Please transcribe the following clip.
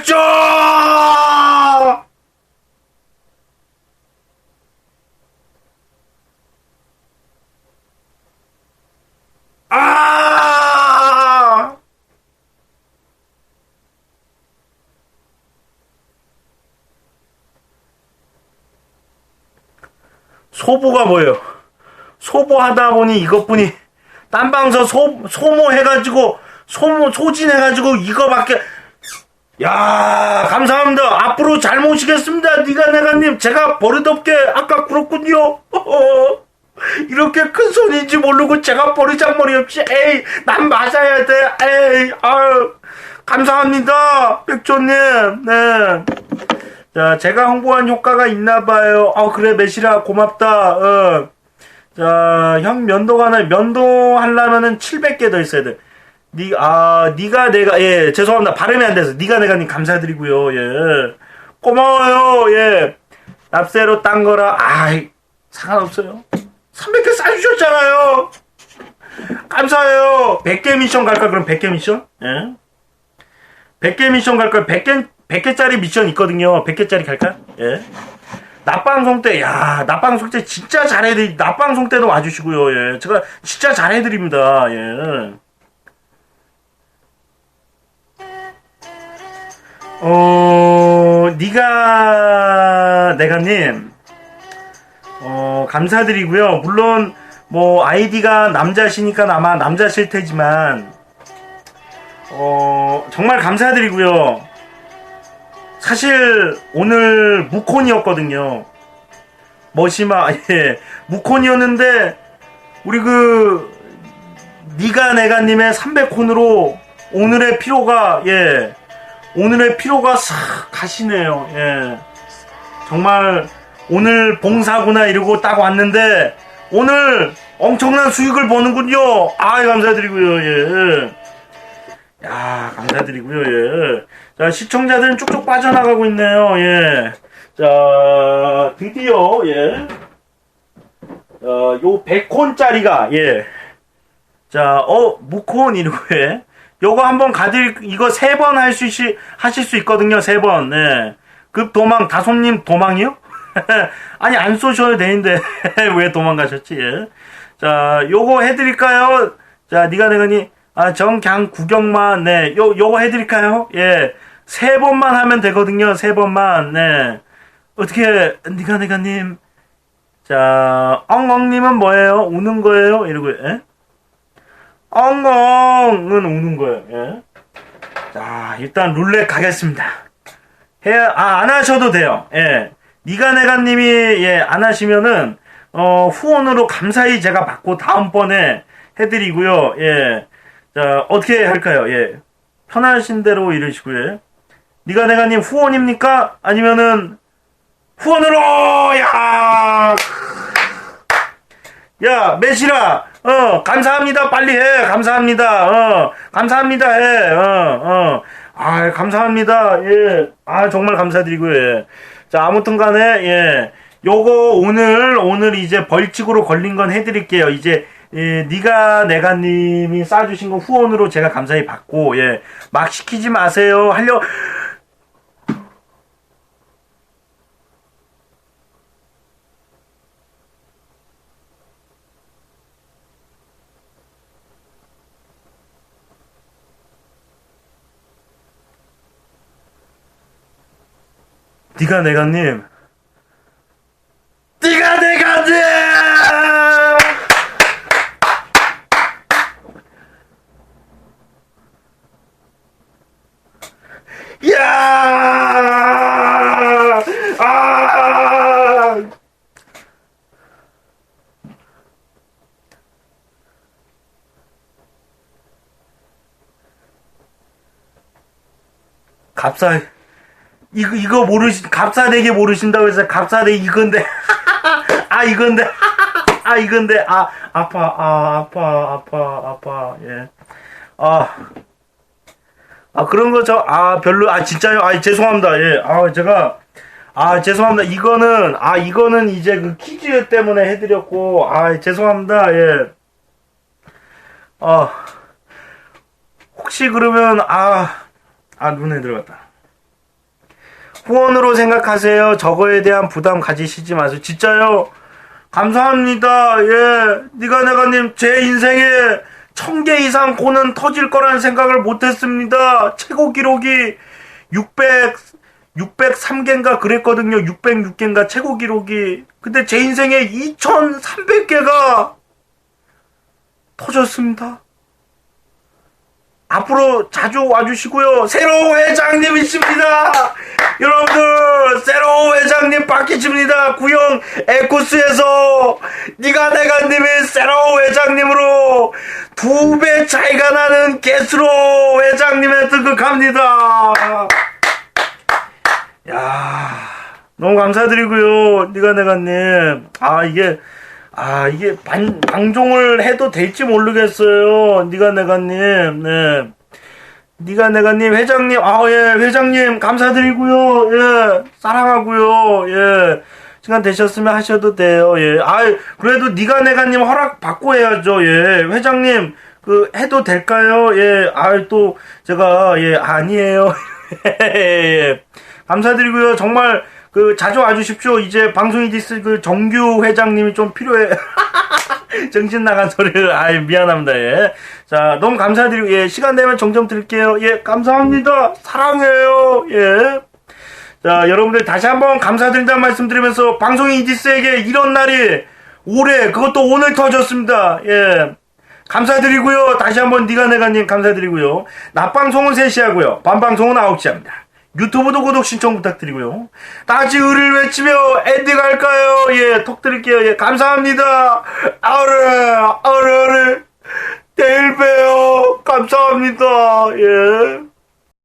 백조! 아! 소보가 뭐예요? 소보하다 보니 이것뿐이 딴 방서 소 소모해가지고 소모 소진해가지고 이거밖에 야 감사합니다. 앞으로 잘 모시겠습니다 니가 내가님. 제가 버릇없게 아까 그렇군요. 이렇게 큰 손인지 모르고 제가 버리장머리 없이 에이 난 맞아야 돼. 에이 아유. 감사합니다 백조님. 네. 자 제가 홍보한 효과가 있나 봐요. 아 그래 매실아 고맙다. 어. 자, 형 면도가 하나, 면도 하려면은 700개 더 있어야 돼. 니, 아, 니가 내가, 예, 죄송합니다. 발음이 안 돼서. 니가 내가 님 감사드리고요, 예. 고마워요, 예. 납세로 딴 거라, 아이, 상관없어요. 300개 싸주셨잖아요. 감사해요. 100개 미션 갈까, 그럼 100개 미션? 예. 100개 미션 갈까? 100개, 100개짜리 미션 있거든요. 100개짜리 갈까? 예. 낮방송 때, 야, 낮방송 때 진짜 잘해드리, 낮방송 때도 와주시고요, 예. 제가 진짜 잘해드립니다, 예. 어, 니가, 내가님, 어, 감사드리고요. 물론, 뭐, 아이디가 남자시니까 아마 남자실 테지만, 어, 정말 감사드리고요. 사실 오늘 무콘이었거든요. 머시마 예 무콘이었는데 우리 그 니가 내가님의 300콘으로 오늘의 피로가 예 오늘의 피로가 싹 가시네요. 예 정말 오늘 봉사구나 이러고 딱 왔는데 오늘 엄청난 수익을 버는군요. 아 감사드리고요. 예. 야 감사드리고요. 예. 자, 시청자들은 쭉쭉 빠져나가고 있네요. 예. 자, 드디어, 예. 어, 요 100콘짜리가, 예. 자, 어, 무콘 이러고, 예. 요거 한번 가들, 이거 세 번 할 수, 하실 수 있거든요. 세 번, 예. 급 도망, 다솜님 도망이요? 아니, 안 쏘셔도 되는데, 왜 도망가셨지, 예. 자, 요거 해 드릴까요? 자, 니가 내가니, 아, 정, 그냥 구경만, 네. 요, 요거 해 드릴까요? 예. 세 번만 하면 되거든요. 세 번만. 네. 어떻게 니가 내가님 자 엉엉님은 뭐예요? 우는 거예요? 이러고 예? 엉엉은 우는 거예요. 예? 자 일단 룰렛 가겠습니다. 해 아 안 하셔도 돼요. 예. 니가 내가님이 예 안 하시면은 어 후원으로 감사히 제가 받고 다음번에 해드리고요. 예. 자 어떻게 할까요? 예. 편하신 대로 이러시고요. 니가 내가님 후원입니까? 아니면은 후원으로 야. 야, 매실아. 어, 감사합니다. 빨리 해. 감사합니다. 어, 감사합니다. 해. 어, 어. 아, 감사합니다. 예. 아, 정말 감사드리고요. 예. 자, 아무튼 간에 예. 요거 오늘 오늘 이제 벌칙으로 걸린 건 해드릴게요. 이제 예, 니가 내가 님이 싸주신 거 후원으로 제가 감사히 받고 예, 막 시키지 마세요. 하려 니가 내가님 니가 내가님 야! 아! 갑사 이거 이거 모르시 갑사대기 모르신다고 해서 갑사대 이건데. 아 이건데. 아 이건데. 아 아파 아 아파 아파 아파. 예 아. 아 그런 거 저 아 별로 아 진짜요? 아 죄송합니다. 예 아 제가 아 죄송합니다. 이거는 아 이거는 이제 그 퀴즈 때문에 해드렸고 아 죄송합니다. 예아. 혹시 그러면 아아 눈에 들어갔다 후원으로 생각하세요. 저거에 대한 부담 가지시지 마세요. 진짜요. 감사합니다. 예. 니가 내가님 제 인생에 천 개 이상 고는 터질 거라는 생각을 못 했습니다. 최고 기록이 600 603개인가 그랬거든요. 606개인가 최고 기록이. 근데 제 인생에 2300개가 터졌습니다. 앞으로 자주 와주시고요. 새로운 회장님이십니다. 여러분들 새로운 회장님 바뀌십니다. 구형 에코스에서 니가 내가 님이 새로운 회장님으로 두 배 차이가 나는 개수로 회장님에 등극합니다. 야 너무 감사드리고요. 니가 내가 님 아 이게 아 이게 방, 방종을 해도 될지 모르겠어요. 니가 내가 님 네. 니가 내가님 회장님 아예 회장님 감사드리고요. 예 사랑하고요. 예 시간 되셨으면 하셔도 돼요. 예. 아 그래도 니가 내가님 허락 받고 해야죠. 예 회장님 그 해도 될까요? 예. 아 또 제가 예 아니에요. 예. 감사드리고요. 정말 그 자주 와주십시오. 이제 방송이 디스 그 정규 회장님이 좀 필요해. 정신 나간 소리를 아 미안합니다. 예. 자 너무 감사드리고 예 시간 되면 정점 드릴게요. 예 감사합니다. 사랑해요. 예. 자 여러분들 다시 한번 감사드린다는 말씀드리면서 방송인 이디스에게 이런 날이 올해 그것도 오늘 터졌습니다. 예. 감사드리고요. 다시 한번 니가 내가님 감사드리고요. 낮방송은 3시 하고요. 밤방송은 9시 합니다. 유튜브도 구독 신청 부탁드리고요. 다 같이 의를 외치며 엔딩 할까요? 예, 톡 드릴게요. 예, 감사합니다. 아르, 아르, 아르. 내일 봬요. 감사합니다. 예.